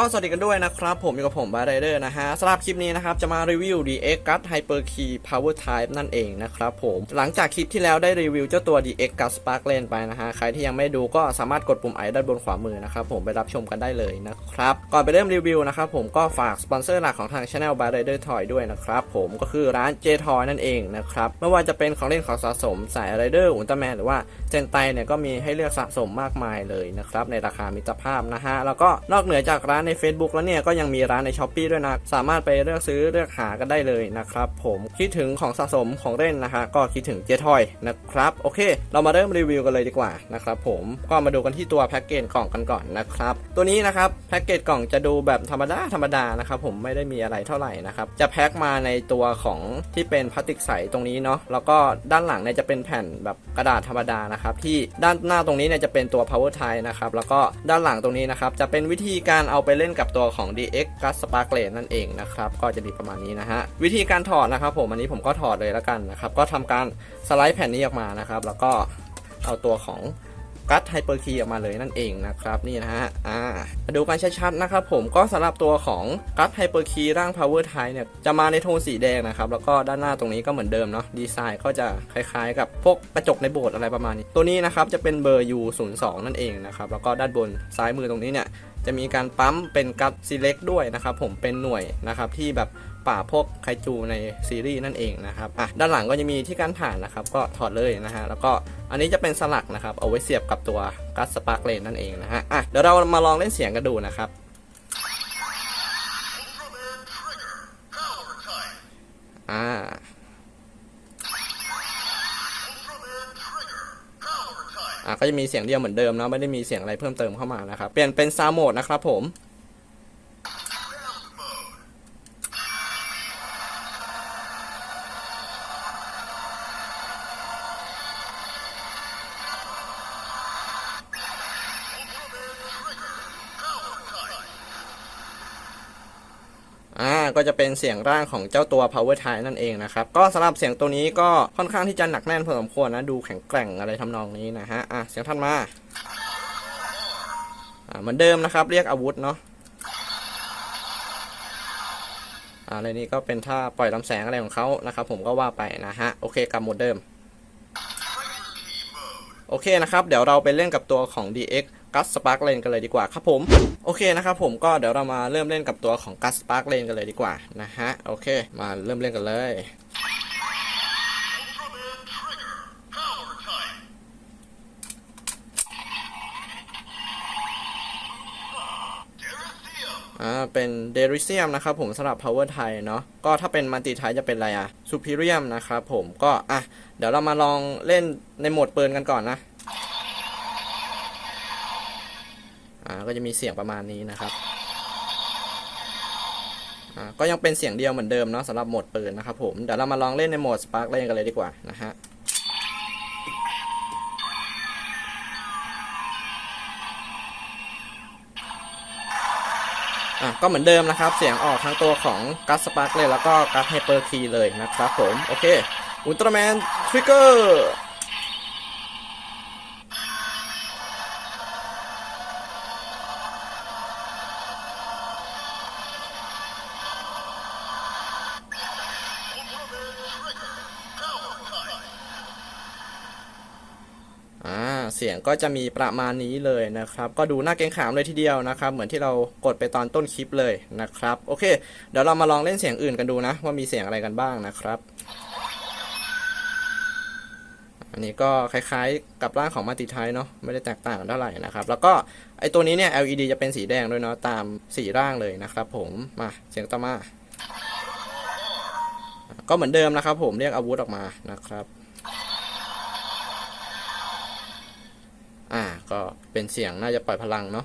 ก็สวัสดีกันด้วยนะครับ ผมอยู่กับผมบาร์ไรเดอร์นะฮะสำหรับคลิปนี้นะครับ จะมารีวิว DX g u t Hyper Key Power Type นั่นเองนะครับผม หลังจากคลิปที่แล้วได้รีวิวเจ้าตัว DX g u t Spark Lane ไปนะฮะ ใครที่ยังไม่ดูก็สามารถกดปุ่มไอด้านบนขวามือนะครับผมไปรับชมกันได้เลยนะครับ ก่อนไปเริ่มรีวิวนะครับผมก็ฝากสปอนเซอร์หลักของทาง Channel b a r r i d e r Toy ด้วยนะครับผมก็คือร้าน J Toy นั่นเองนะครับไม่ว่าจะเป็นของเล่นของสะสมสายไรเดอร์อุลตร้าแมนหรือว่าเจนไตเนี่ยก็มีให้เลือกสะสมมากมายเลยนะครับในราคามิตรภาพนะฮะแล้วก็นอกเหนือจากร้านใน Facebook แล้วเนี่ยก็ยังมีร้านใน s h อ p e e ด้วยนะสามารถไปเลือกซื้อเลือกหากันได้เลยนะครับผมคิดถึงของสะสมของเล่นนะฮะก็คิดถึงเจทอยนะครับโอเค เรามาเริ่มรีวิวกันเลยดีกว่านะครับผมก็มาดูกันที่ตัวแพ็กเกจกล่องกันก่อนนะครับตัวนี้นะครับแพ็กเกจกล่องจะดูแบบธรรมดาธรรมดานะครับผมไม่ได้มีอะไรเท่าไหร่นะครับจะแพ็คมาในตัวของที่เป็นพลาสติกใสตรงนี้เนาะแล้วก็ด้านหลังเนี่ยจะเป็นแผ่นแบบกระดาษธรรมดานะครับที่ด้านหน้าตรงนี้เนี่ยจะเป็นตัว power tie นะครับแล้วก็ด้านหลังตรงนี้นะครับจะเป็นวิธีการเอาไปเล่นกับตัวของ DX Gas Spark Lane นั่นเองนะครับ ก็จะดีประมาณนี้นะฮะ วิธีการถอดนะครับผม อันนี้ผมก็ถอดเลยแล้วกันนะครับ ก็ทำการสไลด์แผ่นนี้ออกมานะครับ แล้วก็เอาตัวของ กัตไฮเปอร์คีย์ออกมาเลยนั่นเองนะครับนี่นะฮะอ่ามาดูกันชัดๆนะครับผมก็สำหรับตัวของกัตไฮเปอร์คีย์ร่าง power tie เนี่ยจะมาในโทนสีแดงนะครับแล้วก็ด้านหน้าตรงนี้ก็เหมือนเดิมเนาะดีไซน์ก็จะคล้ายๆ กับพวกกระจกในโบสถ์อะไรประมาณนี้ ตัวนี้นะครับจะเป็นเบอร์ U02 นั่นเองนะครับแล้วก็ด้านบนซ้ายมือตรงนี้เนี่ยจะมีการปั๊มเป็นกัตซีเล็กด้วยนะครับผมเป็นหน่วยนะครับที่แบบ ป่าบพวกไคจูในซีรีส์นั่นเองนะครับอะด้านหลังก็จะมีที่การผ่านนะครับ ก็ถอดเลยนะฮะแล้วก็อันนี้จะเป็นสลักนะครับ เอาไว้เสียบกับตัวกัตสปาร์กเลนนั่นเองนะฮะอะเดี๋ยวเรามาลองเล่นเสียงกันดูนะครับอ่าอะก็จะมีเสียงเดียวเหมือนเดิมนะไม่ได้มีเสียงอะไรเพิ่มเติมเข้ามานะครับ เปลี่ยนเป็นซาวโหมดนะครับผม ก็จะเป็นเสียงร่างของเจ้าตัว power tie นั่นเองนะครับ ก็สำหรับเสียงตัวนี้ก็ค่อนข้างที่จะหนักแน่นพอสมควรนะ ดูแข็งแกร่งอะไรทำนองนี้นะฮะ อะ เสียงท่านมาอ่าเหมือนเดิมนะครับ เรียกอาวุธเนาะอ่าในนี้ก็เป็นท่าปล่อยลำแสงอะไรของเขานะครับ ผมก็ว่าไปนะฮะ โอเคกลับโหมดเดิม โอเคนะครับ เดี๋ยวเราไปเล่นกับตัวของ DX Gas Spark Lane กันเลยดีกว่าครับผม โอเคนะครับผมก็เดี๋ยวเรามาเริ่มเล่นกับตัวของ Gas Spark Lane กันเลยดีกว่านะฮะโอเค มาเริ่มเล่นกันเลยอ่าเป็นเดริเซียมนะครับผมสำหรับ power ไทยเนาะก็ถ้าเป็นมัลติไทยจะเป็นอะไรอะซูพิเรียมนะครับผมก็อะเดี๋ยวเรามาลองเล่นในโหมดปืนกันก่อนนะ อ่าก็จะมีเสียงประมาณนี้นะครับอ่าก็ยังเป็นเสียงเดียวเหมือนเดิมเนาะสำหรับโหมดปืนนะครับผมเดี๋ยวเรามาลองเล่นในโหมด Spark เล่นกันเลยดีกว่านะฮะอะก็เหมือนเดิมนะครับ เสียงออกทั้งตัวของกัสสปาร์กเลยแล้วก็กัสไฮเปอร์คีเลยนะครับผม โอเคอุลตร้าแมนทริกเกอร์ อ่าเสียงก็จะมีประมาณนี้เลยนะครับ ก็ดูน่าเกรงขามเลยทีเดียวนะครับ เหมือนที่เรากดไปตอนต้นคลิปเลยนะครับ โอเค เดี๋ยวเรามาลองเล่นเสียงอื่นกันดูนะ ว่ามีเสียงอะไรกันบ้างนะครับอันนี้ก็คล้ายๆ กับร่างของมาติไทยเนาะไม่ได้แตกต่างเท่าไหร่นะครับ แล้วก็ไอตัวนี้เนี่ย LED จะเป็นสีแดงด้วยเนาะตามสีร่างเลยนะครับ ผมมาเสียงต่อมา ก็เหมือนเดิมนะครับ ผมเรียกอาวุธออกมานะครับ ก็เป็นเสียงน่าจะปล่อยพลังเนาะ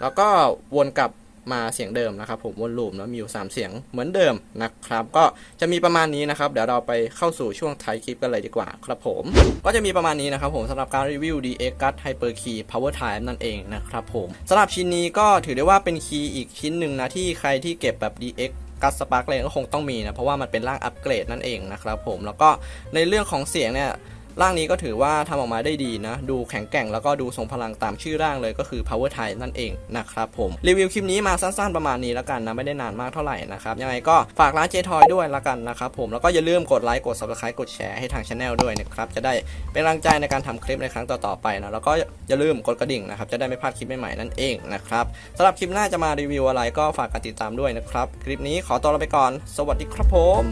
แล้วก็วนกลับมาเสียงเดิมนะครับ ผมวนลูปแล้วมีอยู่ 3 เสียงเหมือนเดิมนะครับ ก็จะมีประมาณนี้นะครับ เดี๋ยวเราไปเข้าสู่ช่วงท้ายคลิปกันเลยดีกว่าครับผม ก็จะมีประมาณนี้นะครับผมสำหรับการรีวิว DX Cut Hyper Key Power Time นั่นเองนะครับผมสำหรับชิ้นนี้ก็ถือได้ว่าเป็นคีย์อีกชิ้นหนึ่งนะที่ใครที่เก็บแบบ DX กัสสปาร์กเลนก็คงต้องมีนะ เพราะว่ามันเป็นร่างอัปเกรดนั่นเองนะครับผมแล้วก็ในเรื่องของเสียงเนี่ย ร่างนี้ก็ถือว่าทำออกมาได้ดีนะ ดูแข็งแกร่งแล้วก็ดูทรงพลังตามชื่อร่างเลยก็คือ power type นั่นเองนะครับผมรีวิวคลิปนี้มาสั้นๆประมาณนี้แล้วกันนะไม่ได้นานมากเท่าไหร่นะครับยังไงก็ฝากร้านเจทอยด้วยละกันนะครับผมแล้วก็อย่าลืมกดไลค์กด subscribe กดแชร์ให้ทางช anel ด้วยนะครับจะได้เป็นกำลังใจในการทำคลิปในครั้งต่อๆไปนะแล้วก็อย่าลืมกดกระดิ่งนะครับจะได้ไม่พลาดคลิปใหม่ๆนั่นเองนะครับสำหรับคลิปหน้าจะมารีวิวอะไรก็ฝากกันติดตามด้วยนะครับคลิปนี้ขอตัวลาไปก่อน สวัสดีครับผม